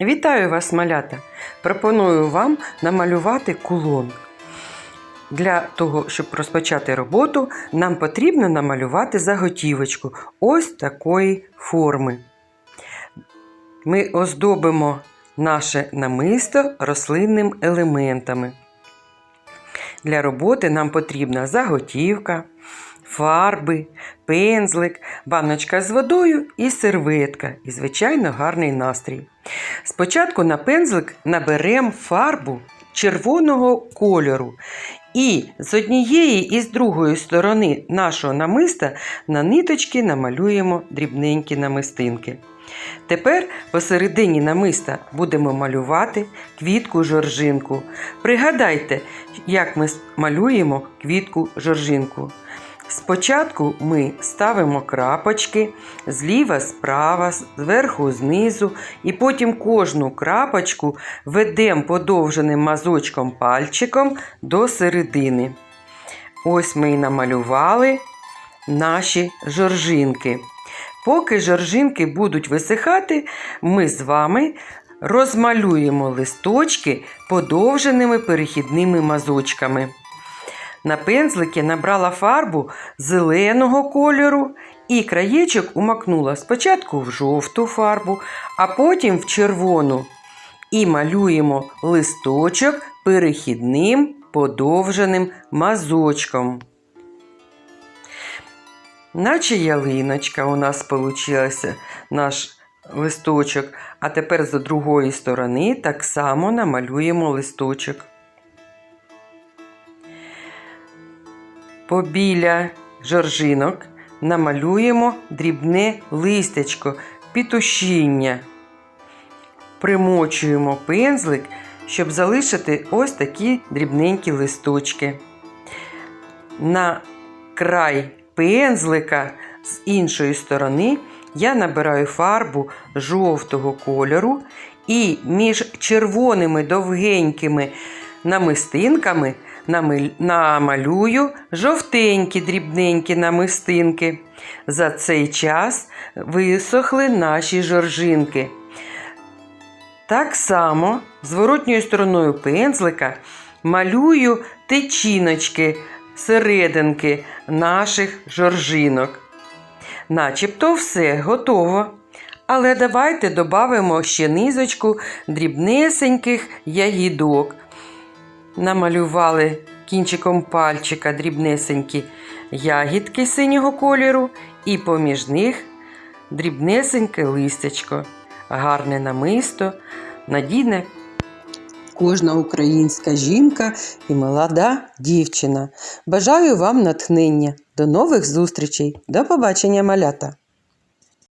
Вітаю вас, малята! Пропоную вам намалювати кулон. Для того, щоб розпочати роботу, нам потрібно намалювати заготівочку ось такої форми. Ми оздобимо наше намисто рослинним елементами. Для роботи нам потрібна заготівка, фарби, пензлик, баночка з водою і серветка, і, звичайно, гарний настрій. Спочатку на пензлик наберемо фарбу червоного кольору. І з однієї і з другої сторони нашого намиста на ниточки намалюємо дрібненькі намистинки. Тепер посередині намиста будемо малювати квітку жоржинку. Пригадайте, як ми малюємо квітку жоржинку. Спочатку ми ставимо крапочки зліва, справа, зверху, знизу, і потім кожну крапочку ведемо подовженим мазочком пальчиком до середини. Ось ми і намалювали наші жоржинки. Поки жоржинки будуть висихати, ми з вами розмалюємо листочки подовженими перехідними мазочками. На пензлики набрала фарбу зеленого кольору і краєчок умакнула спочатку в жовту фарбу, а потім в червону. І малюємо листочок перехідним подовженим мазочком. Наче ялиночка у нас получилася наш листочок, а тепер з другої сторони так само намалюємо листочок. Побіля жоржинок намалюємо дрібне листячко, пітушіння. Примочуємо пензлик, щоб залишити ось такі дрібненькі листочки. На край пензлика з іншої сторони я набираю фарбу жовтого кольору і між червоними довгенькими намистинками намалюю жовтенькі дрібненькі намистинки. За цей час висохли наші жоржинки. Так само зворотньою стороною пензлика малюю течіночки серединки наших жоржинок. Начебто все готово. Але давайте додамо ще низочку дрібнесеньких ягідок. Намалювали кінчиком пальчика дрібнесенькі ягідки синього кольору, і поміж них дрібнесеньке листячко, гарне намисто, надійне кожна українська жінка і молода дівчина. Бажаю вам натхнення. До нових зустрічей. До побачення, малята!